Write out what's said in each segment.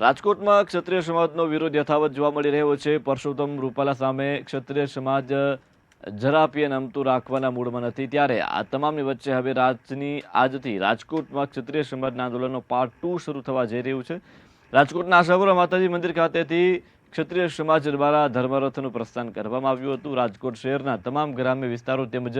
રાજકોટમાં ક્ષત્રિય સમાજનો વિરોધ યથાવત જોવા મળી રહ્યો છે. પરસોત્તમ રૂપાલા સામે ક્ષત્રિય સમાજ જરાપીએ નમતું રાખવાના મૂડમાં નથી. ત્યારે આ તમામની વચ્ચે હવે રાજની આજથી રાજકોટમાં ક્ષત્રિય સમાજના આંદોલનનો પાર્ટ ટુ શરૂ થવા જઈ રહ્યું છે. રાજકોટના આશાપુરા માતાજી મંદિર ખાતેથી ક્ષત્રિય સમાજ દ્વારા ધર્મરથનું પ્રસ્થાન કરવામાં આવ્યું હતું. રાજકોટ શહેરના તમામ ગ્રામ્ય વિસ્તારો તેમજ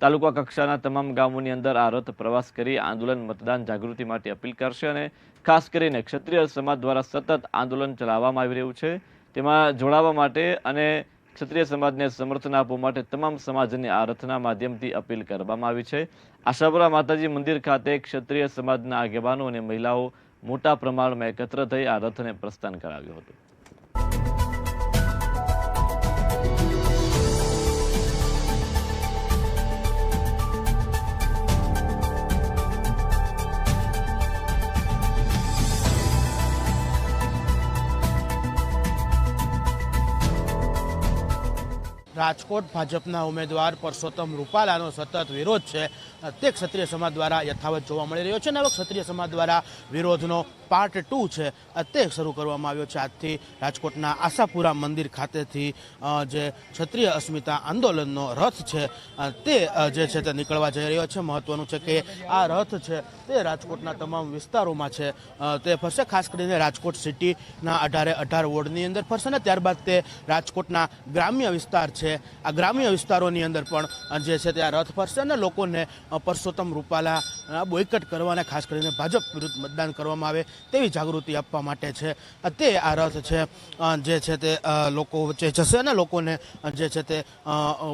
તાલુકા કક્ષાના તમામ ગામોની અંદર આ રથ પ્રવાસ કરી આંદોલન મતદાન જાગૃતિ માટે અપીલ કરશે અને ખાસ કરીને ક્ષત્રિય સમાજ દ્વારા સતત આંદોલન ચલાવવામાં આવી રહ્યું છે. તેમાં જોડાવા માટે અને ક્ષત્રિય સમાજને સમર્થન આપવા માટે તમામ સમાજને આ રથના માધ્યમથી અપીલ કરવામાં આવી છે. આશાપુરા માતાજી મંદિર ખાતે ક્ષત્રિય સમાજના આગેવાનો અને મહિલાઓ મોટા પ્રમાણમાં એકત્ર થઈ આ રથને પ્રસ્થાન કરાવ્યું હતું. રાજકોટ ભાજપના ઉમેદવાર પરસોત્તમ રૂપાલાનો સતત વિરોધ છે. તે ક્ષત્રિય સમાજ દ્વારા યથાવત જોવા મળી રહ્યો છે અને ક્ષત્રિય સમાજ દ્વારા વિરોધનો પાર્ટ ટુ છે. તે શરૂ કરવામાં આવ્યો છે. આજથી રાજકોટના આશાપુરા મંદિર ખાતેથી જે ક્ષત્રિય અસ્મિતા આંદોલનનો રથ છે તે જે છે તે નીકળવા જઈ રહ્યો છે. મહત્વનું છે કે આ રથ છે તે રાજકોટના તમામ વિસ્તારોમાં છે. તે ફરશે ખાસ કરીને રાજકોટ સિટીના અઢારે અઢાર વોર્ડની અંદર ફરશે અને ત્યારબાદ તે રાજકોટના ગ્રામ્ય વિસ્તાર છે. આ ગ્રામ્ય વિસ્તારોની અંદર પણ જે છે તે આ રથ ફરશે અને લોકોને પરસોત્તમ રૂપાલા બોયકટ કરવા ખાસ કરીને ભાજપ વિરુદ્ધ મતદાન કરવામાં આવે તેવી જાગૃતિ આપવા માટે છે. તે આ રથ છે જે છે તે લોકો વચ્ચે જશે અને લોકોને જે છે તે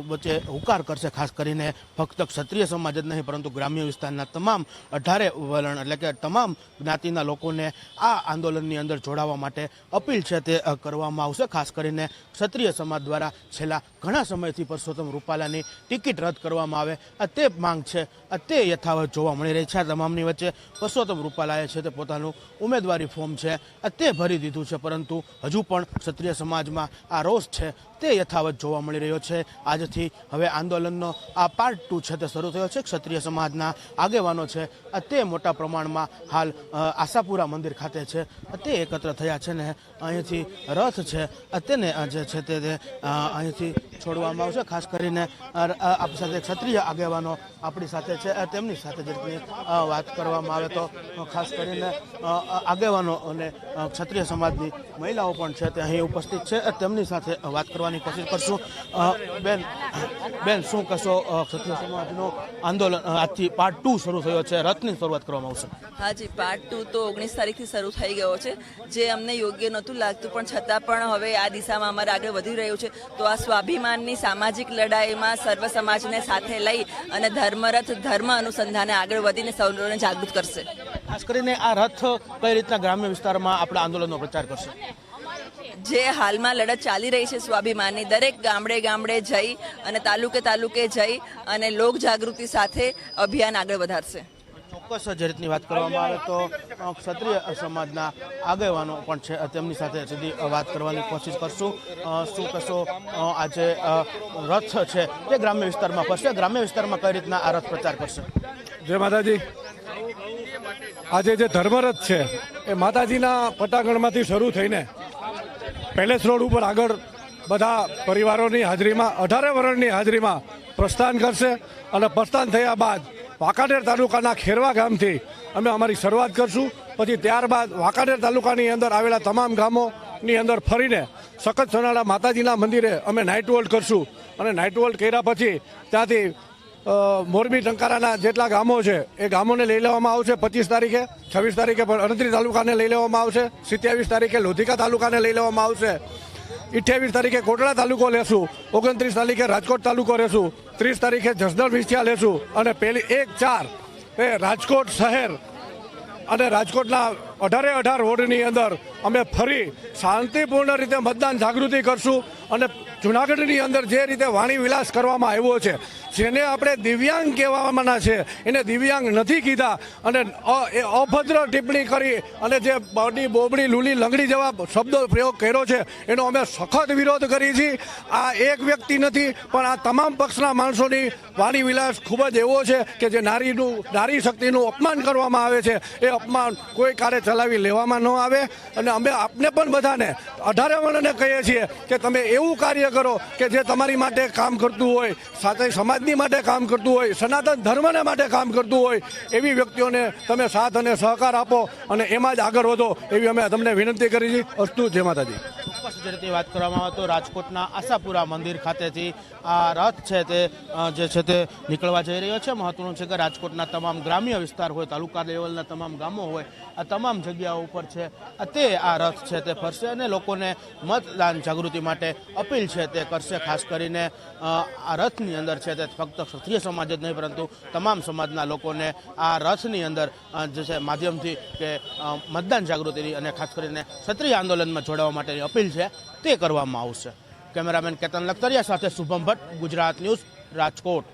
વચ્ચે હુકાર કરશે, ખાસ કરીને ફક્ત ક્ષત્રિય સમાજ જ નહીં, પરંતુ ગ્રામ્ય વિસ્તારના તમામ અઢારે વલણ, એટલે કે તમામ જ્ઞાતિના લોકોને આ આંદોલનની અંદર જોડાવા માટે અપીલ છે તે કરવામાં આવશે, ખાસ કરીને ક્ષત્રિય સમાજ દ્વારા છેલ્લા ઘણા સમયથી પરસોત્તમ રૂપાલાની ટિકિટ રદ કરવામાં આવે. આ તે માંગ છે. તે યથાવત જોવા મળી રહી છે. આ તમામની વચ્ચે પરસોત્તમ રૂપાલાએ છે તે પોતાનું ઉમેદવારી ફોર્મ છે. તે ભરી દીધું છે પરંતુ હજુ પણ ક્ષત્રિય સમાજમાં આ રોષ છે. તે યથાવત જોવા મળી રહ્યો છે. આજથી હવે આંદોલનનો આ પાર્ટ ટુ છે તે શરૂ થયો છે. ક્ષત્રિય સમાજના આગેવાનો છે. આ તે મોટા પ્રમાણમાં હાલ આશાપુરા મંદિર ખાતે છે. તે એકત્ર થયા છે ને અહીંથી રથ છે. તેને જે છે તે, અહીંથી છોડવામાં આવશે. ખાસ કરીને આપણી સાથે ક્ષત્રિય આગેવાનો આપણી સાથે છે. તેમની સાથે જેટલી વાત કરવામાં આવે તો ખાસ કરીને આગેવાનો અને ક્ષત્રિય સમાજની મહિલાઓ પણ છે તે અહીં ઉપસ્થિત છે. તેમની સાથે વાત કરવાની કોશિશ કરશું. બેન બેન, શું કહેશો ક્ષત્રિય સમાજનું આંદોલન? આજથી પાર્ટ ટુ શરૂ થયો છે. રથની શરૂઆત કરવામાં આવશે. હાજી પાર્ટ ટુ તો ઓગણીસ તારીખથી શરૂ થઈ ગયો છે. જે અમને યોગ્ય નહોતું લાગતું, પણ છતાં પણ હવે આ દિશામાં અમારે આગળ વધી રહ્યું છે. તો આ સ્વાભિમાનની સામાજિક લડાઈમાં સર્વ સમાજને સાથે લઈ અને ધર્મરથ ધર્મ અનુસંધાને આગળ વધીને સૌને જાગૃત કરશે ખાસ કરીને આ રથ કઈ રીતના ગ્રામ્ય વિસ્તારમાં આપણા આંદોલનનો પ્રચાર કરશે. જે હાલમાં લડત ચાલી રહી છે સ્વાભિમાનની દરેક ગામડે ગામડે જઈ અને તાલુકે તાલુકે જઈ અને લોક જાગૃતિ સાથે અભિયાન આગળ વધારશે. ચોક્કસ જે રીતની વાત કરવામાં આવે તો ક્ષત્રિય સમાજના આગેવાનો પણ છે. તેમની સાથે સીધી વાત કરવાની કોશિશ કરશું. શું કશો આ આજે રથ છે તે ગ્રામ્ય વિસ્તારમાં ફરશે ગ્રામ્ય વિસ્તારમાં કઈ રીતના આ રથ પ્રચાર કરશે? જય માતાજી. આજે જે ધર્મરથ છે, એ માતાજીના પટાગણમાંથી શરૂ થઈને પેલેસ રોડ ઉપર આગળ બધા પરિવારોની હાજરીમાં, અઢારે વર્ણની હાજરીમાં પ્રસ્થાન કરશે અને પ્રસ્થાન થયા બાદ વાંકાનેર તાલુકાના ખેરવા ગામથી અમે અમારી શરૂઆત કરશું. પછી ત્યારબાદ વાંકાનેર તાલુકાની અંદર આવેલા તમામ ગામોની અંદર ફરીને સખત સોનાળા માતાજીના મંદિરે અમે નાઇટ વોલ્ટ કરશું. અને નાઇટ વોલ્ટ કર્યા પછી ત્યાંથી મોરબી ટંકારાના જેટલા ગામો છે, એ ગામોને લઈ લેવામાં આવશે પચીસ તારીખે, છવ્વીસ તારીખે પણ અડત્રીસ તાલુકાને લઈ લેવામાં આવશે, સિત્યાવીસ તારીખે લોધિકા તાલુકાને લઈ લેવામાં આવશે. અઠ્યાવીસ તારીખે કોટડા તાલુકો લેશું, ઓગણત્રીસ તારીખે રાજકોટ તાલુકો લેશું ત્રીસ તારીખે જસદણ વિસ્યા લેશું અને પહેલી એક ચાર એ રાજકોટ શહેર અને રાજકોટના અઢારે અઢાર વોર્ડની અંદર અમે ફરી શાંતિપૂર્ણ રીતે મતદાન જાગૃતિ કરશું અને જુનાગઢની અંદર જે રીતે વાણી વિલાસ કરવામાં આવ્યો છે, જેને આપણે દિવ્યાંગ કહેવામાંના છે, એને દિવ્યાંગ નથી કીધા અને એ અભદ્ર ટિપ્પણી કરી અને જે બડી બોબડી લૂલી લંગડી જેવા શબ્દો પ્રયોગ કર્યો છે, એનો અમે સખત વિરોધ કરી છીએ. આ એક વ્યક્તિ નથી, પણ આ તમામ પક્ષના માણસોની વાણી વિલાસ ખૂબ જ એવો છે કે જે નારીનું, નારી શક્તિનું અપમાન કરવામાં આવે છે. એ અપમાન કોઈ કાળે ચલાવી લેવામાં ન આવે અને અમે આપને પણ બધાને અઢારે વર્ણને કહીએ છીએ કે તમે એવું કાર્ય કરો કે જે તમારી માટે કામ કરતું હોય, સાથે સમાજની માટે કામ કરતું હોય, સનાતન ધર્મને માટે કામ કરતું હોય, એવી વ્યક્તિઓને તમે સાથ અને સહકાર આપો અને એમાં જ આગળ વધો એવી અમે તમને વિનંતી કરી છે. અસ્તુ જય માતાજી. ચોક્કસ જે વાત કરવામાં આવે તો રાજકોટના આશાપુરા મંદિર ખાતેથી આ રથ છે તે જે છે તે નીકળવા જઈ રહ્યો છે. મહત્વનું છે કે રાજકોટના તમામ ગ્રામ્ય વિસ્તાર હોય, તાલુકા લેવલના તમામ ગામો હોય, આ તમામ જગ્યાઓ ઉપર છે તે આ રથ છે તે ફરશે અને લોકોને મતદાન જાગૃતિ માટે અપીલ છે તે કરશે, ખાસ કરીને આ રથની અંદર છે તે ફક્ત ક્ષત્રિય સમાજ જ નહીં, પરંતુ તમામ સમાજના લોકોને આ રથની અંદર જે છે માધ્યમથી કે મતદાન જાગૃતિની અને ખાસ કરીને ક્ષત્રિય આંદોલનમાં જોડાવા માટેની અપીલ છે તે કરવામાં આવશે. કેમેરામેન કેતન લખતરિયા સાથે શુભમ ભટ્ટ ગુજરાત ન્યૂઝ રાજકોટ.